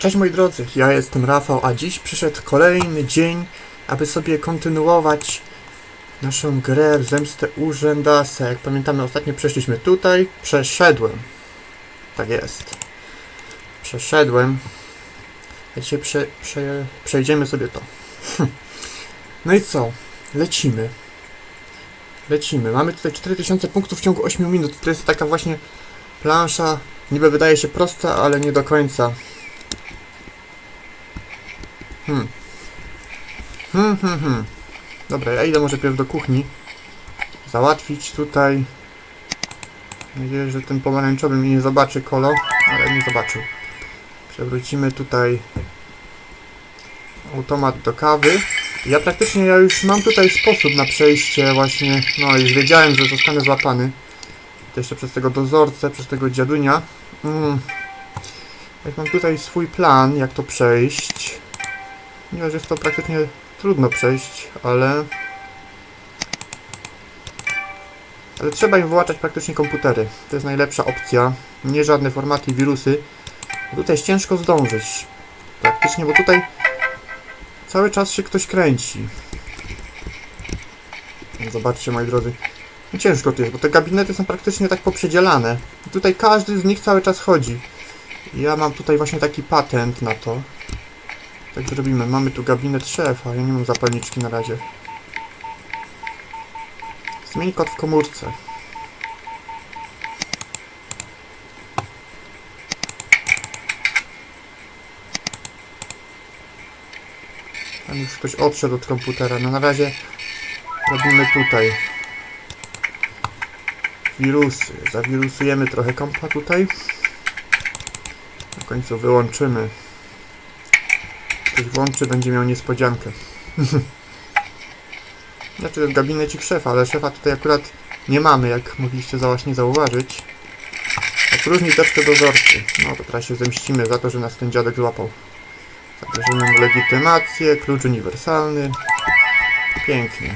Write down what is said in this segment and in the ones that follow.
Cześć moi drodzy, ja jestem Rafał, a dziś przyszedł kolejny dzień, aby sobie kontynuować naszą grę w Zemstę Urzędasa. Jak pamiętamy, ostatnio przeszliśmy tutaj, przeszedłem. Tak jest. Przeszedłem. A dzisiaj prze, prze, przejdziemy sobie to. No i co? Lecimy. Lecimy. Mamy tutaj 4000 punktów w ciągu 8 minut. To jest taka właśnie plansza, niby wydaje się prosta, ale nie do końca. Hmm. Hmm, hmm, hmm. Dobra, ja idę może pierw do kuchni. Załatwić tutaj. Mam nadzieję, że ten pomarańczowy mnie nie zobaczy kolo, ale nie zobaczył. Przewrócimy tutaj automat do kawy. Ja praktycznie ja już mam tutaj sposób na przejście właśnie. No już wiedziałem, że zostanę złapany. Jeszcze przez tego dozorcę, przez tego dziadunia. Mm. Jak mam tutaj swój plan, jak to przejść. Ponieważ jest to praktycznie trudno przejść, ale... Ale trzeba im wyłączać praktycznie komputery. To jest najlepsza opcja. Nie żadne formaty wirusy. Tutaj jest ciężko zdążyć. Praktycznie, bo tutaj cały czas się ktoś kręci. Zobaczcie, moi drodzy. No Ciężko to jest, bo te gabinety są praktycznie tak poprzedzielane. I tutaj każdy z nich cały czas chodzi. Ja mam tutaj właśnie taki patent na to. Tak zrobimy. Mamy tu gabinet szefa. Ja nie mam zapalniczki na razie. Zmień kod w komórce. Tam już ktoś odszedł od komputera. No na razie robimy tutaj. Wirusy. Zawirusujemy trochę kompa tutaj. Na końcu wyłączymy. Ktoś włączy, będzie miał niespodziankę. znaczy to jest gabinecik szefa, ale szefa tutaj akurat nie mamy, jak mogliście za- właśnie zauważyć. Opróżni teczkę dozorcy. No to teraz się zemścimy za to, że nas ten dziadek złapał. Zabierzemy mu legitymację, klucz uniwersalny. Pięknie.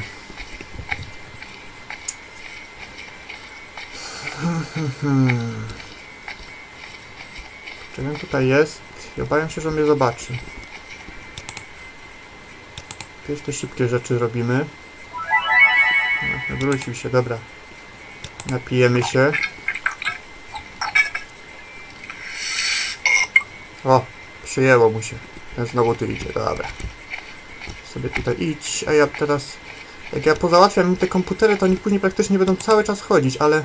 Czy on tutaj jest? Obawiam się, że mnie zobaczy. Jakieś te szybkie rzeczy robimy. No, wrócił się, dobra. Napijemy się. O, przyjęło mu się. Ten znowu tu idzie, dobra. Sobie tutaj idź, a ja teraz... Jak ja pozałatwiam im te komputery, to oni później praktycznie będą cały czas chodzić, ale...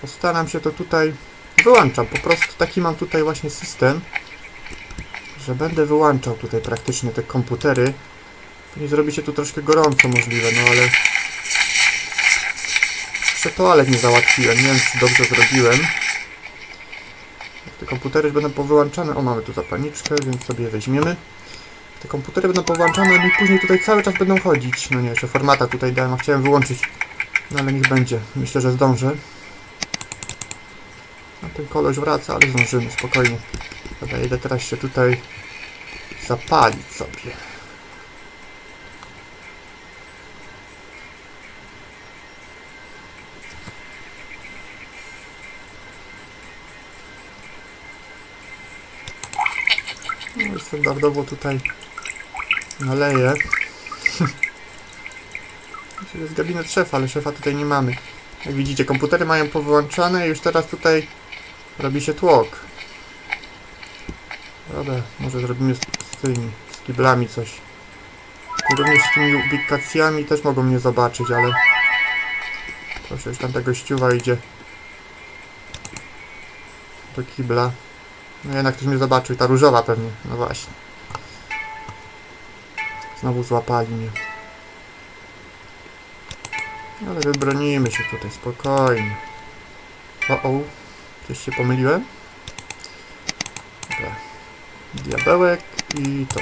Postaram się to tutaj... Wyłączam, po prostu taki mam tutaj właśnie system, że będę wyłączał tutaj praktycznie te komputery. Później zrobi się tu troszkę gorąco możliwe, no ale... Jeszcze toalet nie załatwiłem, nie wiem czy dobrze zrobiłem. Te komputery już będą powyłączane, o mamy tu zapalniczkę, więc sobie weźmiemy. Te komputery będą powyłączane, i później tutaj cały czas będą chodzić. No nie, jeszcze formata tutaj dałem, a chciałem wyłączyć. No ale niech będzie, myślę, że zdążę. No ten koleś wraca, ale zdążymy, spokojnie. Dobra, idę teraz się tutaj zapalić sobie. Standardowo tutaj naleję. To jest gabinet szefa, ale szefa tutaj nie mamy. Jak widzicie, komputery mają powyłączane i już teraz tutaj robi się tłok. Dobra, może zrobimy z, z tymi, z kiblami coś. Również z tymi ubikacjami też mogą mnie zobaczyć, ale... Proszę, już tam tego ściuwa idzie. Do kibla. No jednak ktoś mnie zobaczył, ta różowa pewnie, no właśnie. Znowu złapali mnie. Ale wybronimy się tutaj, spokojnie. O, o, coś się pomyliłem? Dobra. Diabełek i to.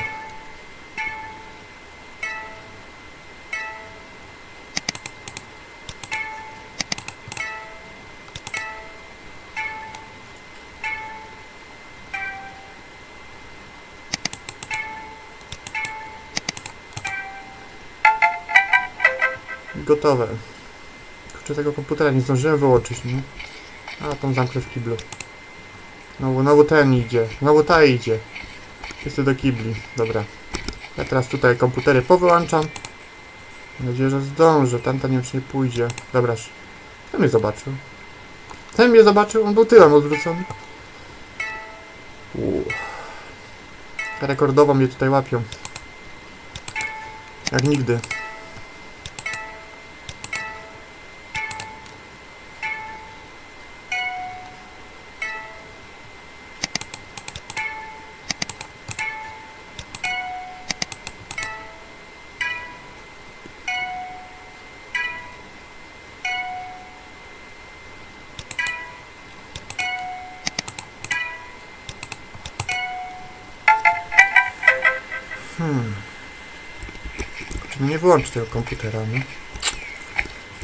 Gotowe. Kurczę, tego komputera nie zdążyłem wyłączyć, nie? A, tą zamknę w kiblu. Znowu, znowu ten idzie. Znowu ta idzie. Wszyscy do kibli. Dobra. Ja teraz tutaj komputery powyłączam. Mam nadzieję, że zdążę. Tamta nie wiem, nie pójdzie. Dobra. Ten mnie zobaczył. Ten mnie zobaczył. On był tyłem odwrócony. Uuu. Rekordowo mnie tutaj łapią. Jak nigdy. Hmm. Czy nie wyłączyć tego komputera, nie?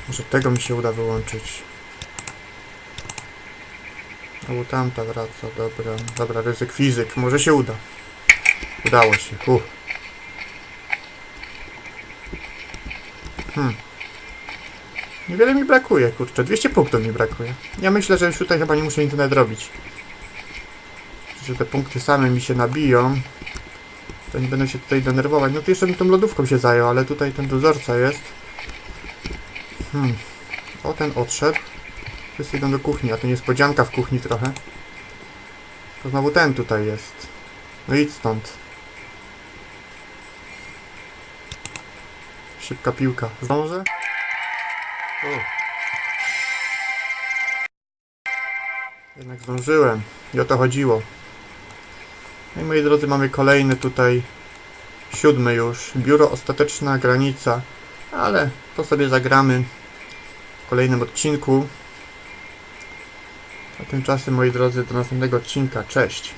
Może tego mi się uda wyłączyć. Albo tamta wraca, dobra. Dobra, ryzyk fizyk, może się uda. Udało się, uff. Hmm. Niewiele mi brakuje, kurczę. 200 punktów mi brakuje. Ja myślę, że już tutaj chyba nie muszę nic robić. Że te punkty same mi się nabiją. To nie będę się tutaj denerwować. No to jeszcze bym tą lodówką się zajął, ale tutaj ten dozorca jest. Hmm. O, ten odszedł. Wszyscy idą do kuchni, a to niespodzianka w kuchni trochę. To znowu ten tutaj jest. No idź stąd. Szybka piłka. Zdążę? O. Jednak zdążyłem. I o to chodziło. No i moi drodzy, mamy kolejny tutaj siódmy już. Biuro Ostateczna Granica. Ale to sobie zagramy w kolejnym odcinku. A tymczasem, moi drodzy, do następnego odcinka. Cześć!